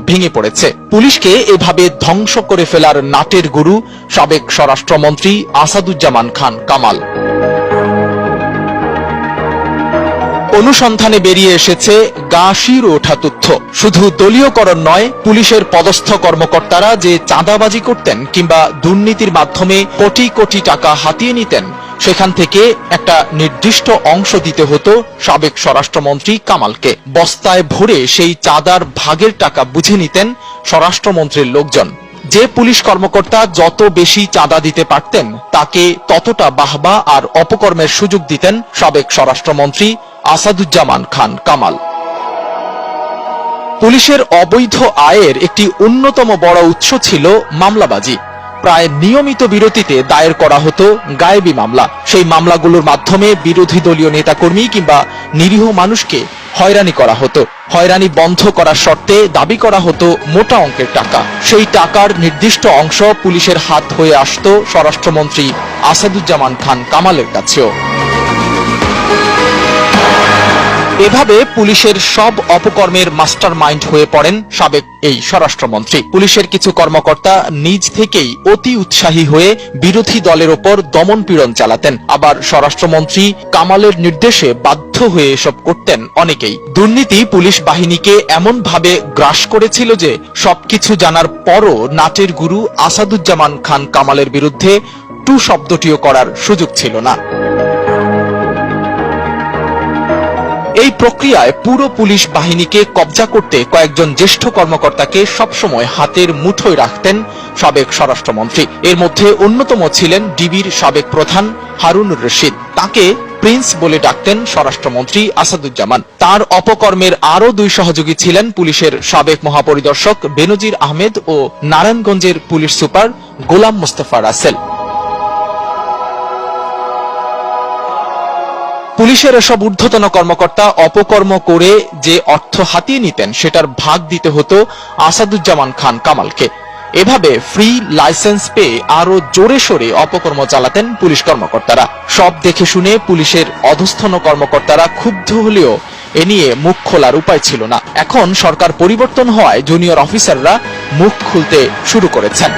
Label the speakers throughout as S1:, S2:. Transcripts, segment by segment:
S1: ভেঙে পড়েছে। পুলিশকে এভাবে ধ্বংস করে ফেলার নাটের গুরু সাবেক স্বরাষ্ট্রমন্ত্রী আসাদুজ্জামান খান কামাল। অনুসন্ধানে বেরিয়ে এসেছে গা শির ওঠা তথ্য। শুধু দলীয়করণ নয়, পুলিশের পদস্থ কর্মকর্তারা যে চাঁদাবাজি করতেন কিংবা দুর্নীতির মাধ্যমে কোটি কোটি টাকা হাতিয়ে নিতেন সেখান থেকে একটা নির্দিষ্ট অংশ দিতে হতো সাবেক স্বরাষ্ট্রমন্ত্রী কামালকে। বস্তায় ভরে সেই চাঁদার ভাগের টাকা বুঝে নিতেন স্বরাষ্ট্রমন্ত্রীর লোকজন। যে পুলিশ কর্মকর্তা যত বেশি চাঁদা দিতে পারতেন, তাকে ততটা বাহবা আর অপকর্মের সুযোগ দিতেন সাবেক স্বরাষ্ট্রমন্ত্রী আসাদুজ্জামান খান কামাল। পুলিশের অবৈধ আয়ের একটি অন্যতম বড় উৎস ছিল মামলাবাজি। প্রায় নিয়মিত বিরতিতে দায়ের করা হতো গায়েবি মামলা। সেই মামলাগুলোর মাধ্যমে বিরোধী দলীয় নেতাকর্মী কিংবা নিরীহ মানুষকে হয়রানি করা হতো। হয়রানি বন্ধ করার শর্তে দাবি করা হতো মোটা অঙ্কের টাকা। সেই টাকার নির্দিষ্ট অংশ পুলিশের হাত হয়ে আসত স্বরাষ্ট্রমন্ত্রী আসাদুজ্জামান খান কামালের কাছেও। এভাবে পুলিশের সব অপকর্মের মাস্টার মাইন্ড হয়ে পড়েন সাবেক এই স্বরাষ্ট্রমন্ত্রী। পুলিশের কিছু কর্মকর্তা নিজ থেকেই অতি উৎসাহী হয়ে বিরোধী দলের ওপর দমন পীড়ন চালাতেন। আবার স্বরাষ্ট্রমন্ত্রী কামালের নির্দেশে বাধ্য হয়ে এসব করতেন অনেকেই। দুর্নীতি পুলিশ বাহিনীকে এমনভাবে গ্রাস করেছিল যে সবকিছু জানার পরও নাটের গুরু আসাদুজ্জামান খান কামালের বিরুদ্ধে টু শব্দটিও করার সুযোগ ছিল না। এই প্রক্রিয়ায় পুরো পুলিশ বাহিনীকে কবজা করতে কয়েকজন জ্যেষ্ঠ কর্মকর্তাকে সবসময় হাতের মুঠোয় রাখতেন সাবেক স্বরাষ্ট্রমন্ত্রী। এর মধ্যে অন্যতম ছিলেন ডিবির সাবেক প্রধান হারুনুর রশিদ। তাকে প্রিন্স বলে ডাকতেন স্বরাষ্ট্রমন্ত্রী আসাদুজ্জামান। তার অপকর্মের আরও দুই সহযোগী ছিলেন পুলিশের সাবেক মহাপরিদর্শক বেনজির আহমেদ ও নারায়ণগঞ্জের পুলিশ সুপার গোলাম মোস্তফা রাসেল। পুলিশের এসব ঊর্ধ্বতন কর্মকর্তা অপকর্ম করে যে অর্থ হাতিয়ে নিতেন, সেটার ভাগ দিতে হতো আসাদুজ্জামান খান কামালকে। এভাবে ফ্রি লাইসেন্স পেয়ে আরও জোরে সোরে অপকর্ম চালাতেন পুলিশ কর্মকর্তারা। সব দেখে শুনে পুলিশের অধস্থন কর্মকর্তারা ক্ষুব্ধ হলেও এ নিয়ে মুখ খোলার উপায় ছিল না। এখন সরকার পরিবর্তন হওয়ায় জুনিয়র অফিসাররা মুখ খুলতে শুরু করেছেন।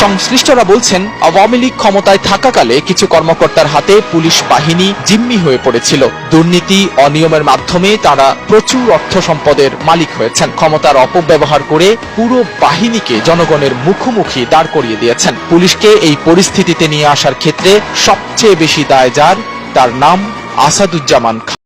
S1: সংশ্লিষ্টরা বলছেন, আওয়ামী লীগ ক্ষমতায় থাকাকালে কিছু কর্মকর্তার হাতে পুলিশ বাহিনী জিম্মি হয়ে পড়েছিল। দুর্নীতি, অনিয়মের মাধ্যমে তারা প্রচুর অর্থ সম্পদের মালিক হয়েছেন। ক্ষমতার অপব্যবহার করে পুরো বাহিনীকে জনগণের মুখোমুখি দাঁড় করিয়ে দিয়েছেন। পুলিশকে এই পরিস্থিতিতে নিয়ে আসার ক্ষেত্রে সবচেয়ে বেশি দায় যার, তার নাম আসাদুজ্জামান খান।